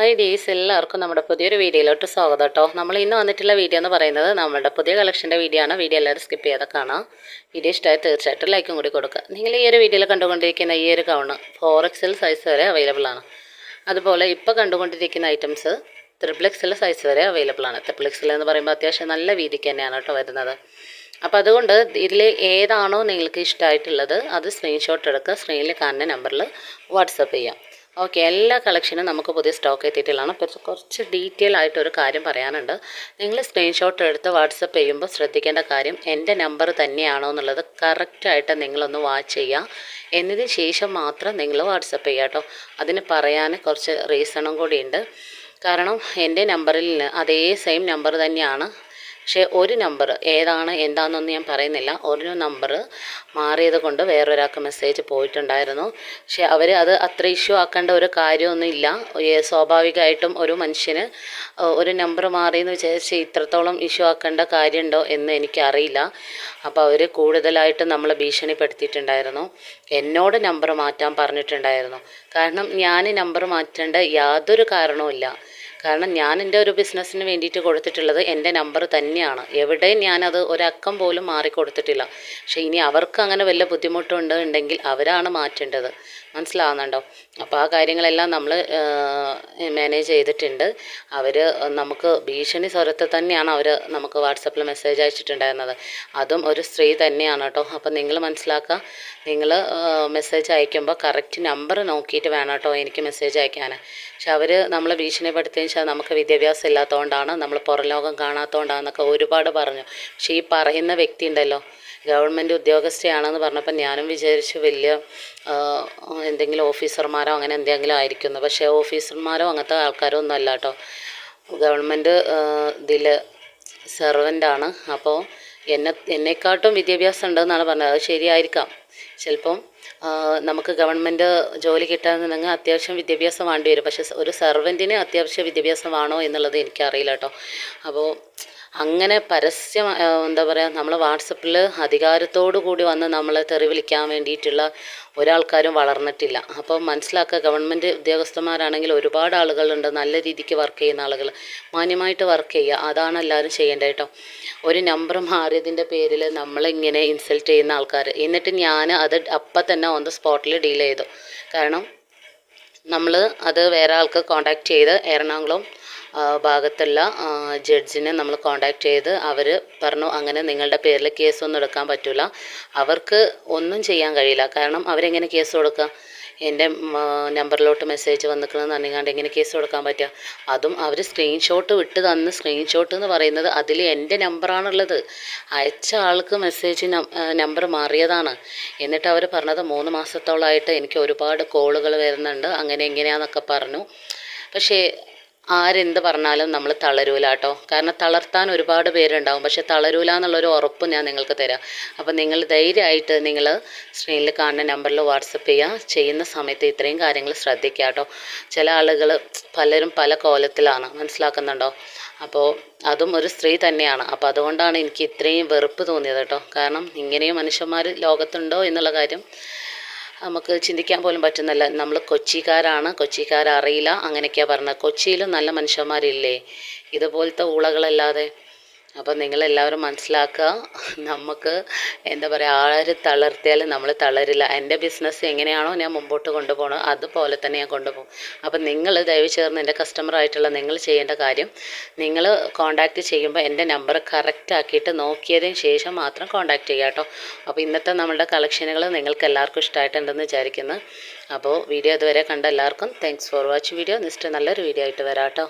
Hi ഡീസ് എല്ലാവർക്കും നമ്മുടെ പുതിയൊരു വീഡിയോയിലോട്ട് സ്വാഗതം കേട്ടോ. നമ്മൾ ഇന്ന് വന്നിട്ടുള്ള വീഡിയോ എന്ന് പറയുന്നത് നമ്മുടെ പുതിയ കളക്ഷന്റെ വീഡിയോ ആണ്. വീഡിയോ എല്ലാവരും സ്കിപ്പ് ചെയ്ത് കാണാം. വീഡിയോ ഇഷ്ടമായി തീർച്ചയായിട്ടും ലൈക്കും കൂടി കൊടുക്കുക. നിങ്ങൾ ഈ ഒരു വീഡിയോയിൽ കണ്ടുകൊണ്ടിരിക്കുന്ന ഈ ഒരു ഗൗണ് ഫോർ എക്സൽ സൈസ് വരെ അവൈലബിൾ ആണ്. അതുപോലെ ഇപ്പോൾ കണ്ടുകൊണ്ടിരിക്കുന്ന ഐറ്റംസ് ത്രിപ്പിൾ എക്സൽ സൈസ് വരെ അവൈലബിൾ ആണ്. ത്രിപ്പിൾ എക്സൽ എന്ന് പറയുമ്പോൾ അത്യാവശ്യം നല്ല വീതിക്ക് തന്നെയാണ് കേട്ടോ വരുന്നത്. അപ്പോൾ അതുകൊണ്ട് ഇതിൽ ഏതാണോ നിങ്ങൾക്ക് ഇഷ്ടമായിട്ടുള്ളത് അത് സ്ക്രീൻഷോട്ട് എടുക്കുക. സ്ക്രീനിൽ കാണുന്ന നമ്പറിൽ വാട്സപ്പ് ചെയ്യാം. ഓക്കെ എല്ലാ കളക്ഷനും നമുക്ക് പുതിയ സ്റ്റോക്ക് എത്തിയിട്ടുള്ളതാണ്. പക്ഷെ കുറച്ച് ഡീറ്റെയിൽ ആയിട്ടൊരു കാര്യം പറയാനുണ്ട്. നിങ്ങൾ സ്ക്രീൻഷോട്ട് എടുത്ത് വാട്സപ്പ് ചെയ്യുമ്പോൾ ശ്രദ്ധിക്കേണ്ട കാര്യം എന്റെ നമ്പർ തന്നെയാണോ എന്നുള്ളത് കറക്റ്റായിട്ട് നിങ്ങളൊന്ന് വാച്ച് ചെയ്യുക. എന്നതിന് ശേഷം മാത്രം നിങ്ങൾ വാട്സപ്പ് ചെയ്യുക കേട്ടോ. അതിന് പറയാൻ കുറച്ച് റീസണും കൂടിയുണ്ട് കാരണം എന്റെ നമ്പറിൽ അതേ സെയിം നമ്പർ തന്നെയാണ് പക്ഷേ ഒരു നമ്പർ ഏതാണ് എന്താണെന്നൊന്നും ഞാൻ പറയുന്നില്ല. ഒരു നമ്പർ മാറിയത് കൊണ്ട് വേറൊരാൾക്ക് മെസ്സേജ് പോയിട്ടുണ്ടായിരുന്നു. പക്ഷേ അവർ അത് അത്ര ഇഷ്യൂ ആക്കേണ്ട ഒരു കാര്യമൊന്നുമില്ല സ്വാഭാവികമായിട്ടും ഒരു മനുഷ്യന് ഒരു നമ്പർ മാറിയെന്ന് വിചാരിച്ച് ഇത്രത്തോളം ഇഷ്യൂ ആക്കേണ്ട കാര്യമുണ്ടോ എന്ന് എനിക്കറിയില്ല. അപ്പോൾ അവർ കൂടുതലായിട്ട് നമ്മളെ ഭീഷണിപ്പെടുത്തിയിട്ടുണ്ടായിരുന്നു. എന്നോട് നമ്പർ മാറ്റാൻ പറഞ്ഞിട്ടുണ്ടായിരുന്നു. കാരണം ഞാൻ നമ്പർ മാറ്റേണ്ട യാതൊരു കാരണവുമില്ല. കാരണം ഞാൻ എന്റെ ഒരു ബിസിനസ്സിന് വേണ്ടിയിട്ട് കൊടുത്തിട്ടുള്ളത് എന്റെ നമ്പർ തന്നെയാണ്. എവിടെ ഞാനത് ഒരക്കം പോലും മാറി കൊടുത്തിട്ടില്ല പക്ഷേ ഇനി അവർക്ക് അങ്ങനെ വല്ല ബുദ്ധിമുട്ടുണ്ട് ഉണ്ടെങ്കിൽ അവരാണ് മാറ്റേണ്ടത്. മനസ്സിലാവുന്നുണ്ടോ? അപ്പോൾ ആ കാര്യങ്ങളെല്ലാം നമ്മൾ മാനേജ് ചെയ്തിട്ടുണ്ട്. അവർ നമുക്ക് ഭീഷണി സ്വരത്തിൽ തന്നെയാണ് അവർ നമുക്ക് വാട്സപ്പിൽ മെസ്സേജ് അയച്ചിട്ടുണ്ടായിരുന്നത്. അതും ഒരു സ്ത്രീ തന്നെയാണ് കേട്ടോ. അപ്പോൾ നിങ്ങൾ മനസ്സിലാക്കുക നിങ്ങൾ മെസ്സേജ് അയക്കുമ്പോൾ കറക്റ്റ് നമ്പർ നോക്കിയിട്ട് വേണം കേട്ടോ എനിക്ക് മെസ്സേജ് അയക്കാൻ പക്ഷെ അവർ നമ്മളെ ഭീഷണിപ്പെടുത്തിയെന്ന് വെച്ചാൽ നമുക്ക് വിദ്യാഭ്യാസം ഇല്ലാത്തതുകൊണ്ടാണ് നമ്മൾ പുറം ലോകം കാണാത്തതുകൊണ്ടാണെന്നൊക്കെ ഒരുപാട് പറഞ്ഞു. പക്ഷേ ഈ പറയുന്ന വ്യക്തി ഉണ്ടല്ലോ ഗവൺമെന്റ് ഉദ്യോഗസ്ഥയാണെന്ന് പറഞ്ഞപ്പോൾ ഞാനും വിചാരിച്ചു വലിയ എന്തെങ്കിലും ഓഫീസർമാരോ അങ്ങനെ എന്തെങ്കിലും ആയിരിക്കുന്നു പക്ഷേ ഓഫീസർമാരോ അങ്ങനത്തെ ആൾക്കാരോ ഒന്നും അല്ല കേട്ടോ. ഗവൺമെന്റ് ഇതിൽ സെർവന്റാണ് അപ്പോൾ എന്നെ എന്നെക്കാട്ടും വിദ്യാഭ്യാസം ഉണ്ടെന്നാണ് പറഞ്ഞത്. അത് ശരിയായിരിക്കാം. ചിലപ്പം നമുക്ക് ഗവൺമെന്റ് ജോലി കിട്ടാന്നുണ്ടെങ്കിൽ അത്യാവശ്യം വിദ്യാഭ്യാസം വേണ്ടി വരും. പക്ഷേ ഒരു സെർവന്റിന് അത്യാവശ്യം വിദ്യാഭ്യാസം വേണോ എന്നുള്ളത് എനിക്കറിയില്ല കേട്ടോ. അപ്പോൾ അങ്ങനെ പരസ്യം എന്താ പറയുക നമ്മൾ വാട്സപ്പിൽ അധികാരത്തോടു കൂടി വന്ന് നമ്മളെ തെറി വിളിക്കാൻ വേണ്ടിയിട്ടുള്ള ഒരാൾക്കാരും വളർന്നിട്ടില്ല. അപ്പോൾ മനസ്സിലാക്കുക ഗവൺമെന്റ് ഉദ്യോഗസ്ഥന്മാരാണെങ്കിൽ ഒരുപാട് ആളുകളുണ്ട് നല്ല രീതിക്ക് വർക്ക് ചെയ്യുന്ന ആളുകൾ. മാന്യമായിട്ട് വർക്ക് ചെയ്യുക അതാണ് എല്ലാവരും ചെയ്യേണ്ടത് കേട്ടോ. ഒരു നമ്പർ മാറിയതിന്റെ പേരിൽ നമ്മളിങ്ങനെ ഇൻസൾട്ട് ചെയ്യുന്ന ആൾക്കാർ എന്നിട്ട് ഞാൻ അത് അപ്പം തന്നെ ഓൺ ദ സ്പോട്ടിൽ ഡീൽ ചെയ്തു. കാരണം നമ്മൾ അത് വേറെ ആൾക്ക് കോണ്ടാക്ട് ചെയ്ത് എറണാകുളം ഭാഗത്തുള്ള ജഡ്ജിനെ നമ്മൾ കോണ്ടാക്ട് ചെയ്ത് അവർ പറഞ്ഞു അങ്ങനെ നിങ്ങളുടെ പേരിൽ കേസൊന്നും എടുക്കാൻ പറ്റില്ല അവർക്ക് ഒന്നും ചെയ്യാൻ കഴിയില്ല. കാരണം അവരെങ്ങനെ കേസ് കൊടുക്കുക എന്റെ നമ്പറിലോട്ട് മെസ്സേജ് വന്നിക്കണമെന്ന് പറഞ്ഞാണ്ട് എങ്ങനെ കേസ് കൊടുക്കാൻ പറ്റുക? അതും അവർ സ്ക്രീൻഷോട്ട് വിട്ട് തന്ന് സ്ക്രീൻഷോട്ട് എന്ന് പറയുന്നത് അതിൽ എന്റെ നമ്പറാണുള്ളത് അയച്ച ആൾക്ക് മെസ്സേജ് നമ്പർ മാറിയതാണ്. എന്നിട്ട് അവർ പറഞ്ഞത് മൂന്ന് മാസത്തോളമായിട്ട് എനിക്ക് ഒരുപാട് കോളുകൾ വരുന്നുണ്ട്. അങ്ങനെ എങ്ങനെയാണെന്നൊക്കെ പറഞ്ഞു. പക്ഷേ ആരെന്ത് പറഞ്ഞാലും നമ്മൾ തളരൂല കേട്ടോ കാരണം തളർത്താൻ ഒരുപാട് പേരുണ്ടാവും. പക്ഷെ തളരൂല എന്നുള്ളൊരു ഉറപ്പ് ഞാൻ നിങ്ങൾക്ക് തരാം. അപ്പോൾ നിങ്ങൾ ധൈര്യമായിട്ട് നിങ്ങൾ സ്ക്രീനിൽ കാണുന്ന നമ്പറിൽ വാട്സപ്പ് ചെയ്യുക. ചെയ്യുന്ന സമയത്ത് ഇത്രയും കാര്യങ്ങൾ ശ്രദ്ധിക്കുക കേട്ടോ. ചില ആളുകൾ പലരും പല കോലത്തിലാണ്. മനസ്സിലാക്കുന്നുണ്ടോ? അപ്പോൾ അതും ഒരു സ്ത്രീ തന്നെയാണ്. അപ്പോൾ അതുകൊണ്ടാണ് എനിക്ക് ഇത്രയും വെറുപ്പ് തോന്നിയത് കേട്ടോ. കാരണം ഇങ്ങനെയും മനുഷ്യന്മാർ ലോകത്തുണ്ടോ എന്നുള്ള കാര്യം നമുക്ക് ചിന്തിക്കാൻ പോലും പറ്റുന്നില്ല. നമ്മൾ കൊച്ചിക്കാരാണ് കൊച്ചിക്കാരറിയില്ല അങ്ങനെയൊക്കെയാണ് പറഞ്ഞത്. കൊച്ചിയിലും നല്ല മനുഷ്യന്മാരില്ലേ? ഇതുപോലത്തെ ഊളകളല്ലാതെ അപ്പോൾ നിങ്ങളെല്ലാവരും മനസ്സിലാക്കുക നമുക്ക് എന്താ പറയുക ആര് തളർത്തിയാലും നമ്മൾ തളരില്ല. എന്റെ ബിസിനസ് എങ്ങനെയാണോ ഞാൻ മുമ്പോട്ട് കൊണ്ടുപോകണം അതുപോലെ തന്നെ ഞാൻ കൊണ്ടുപോകും. അപ്പം നിങ്ങൾ ദയവ് ചേർന്ന് എന്റെ കസ്റ്റമറായിട്ടുള്ള നിങ്ങൾ ചെയ്യേണ്ട കാര്യം നിങ്ങൾ കോൺടാക്റ്റ് ചെയ്യുമ്പോൾ എന്റെ നമ്പർ കറക്റ്റ് ആക്കിയിട്ട് നോക്കിയതിന് ശേഷം മാത്രം കോൺടാക്റ്റ് ചെയ്യുക കേട്ടോ. അപ്പോൾ ഇന്നത്തെ നമ്മുടെ കളക്ഷനുകൾ നിങ്ങൾക്ക് എല്ലാവർക്കും ഇഷ്ടമായിട്ടുണ്ടെന്ന് വിചാരിക്കുന്നു. അപ്പോൾ വീഡിയോ ഇതുവരെ കണ്ട എല്ലാവർക്കും thanks for watch video next നല്ലൊരു വീഡിയോ ആയിട്ട് വരാം കേട്ടോ.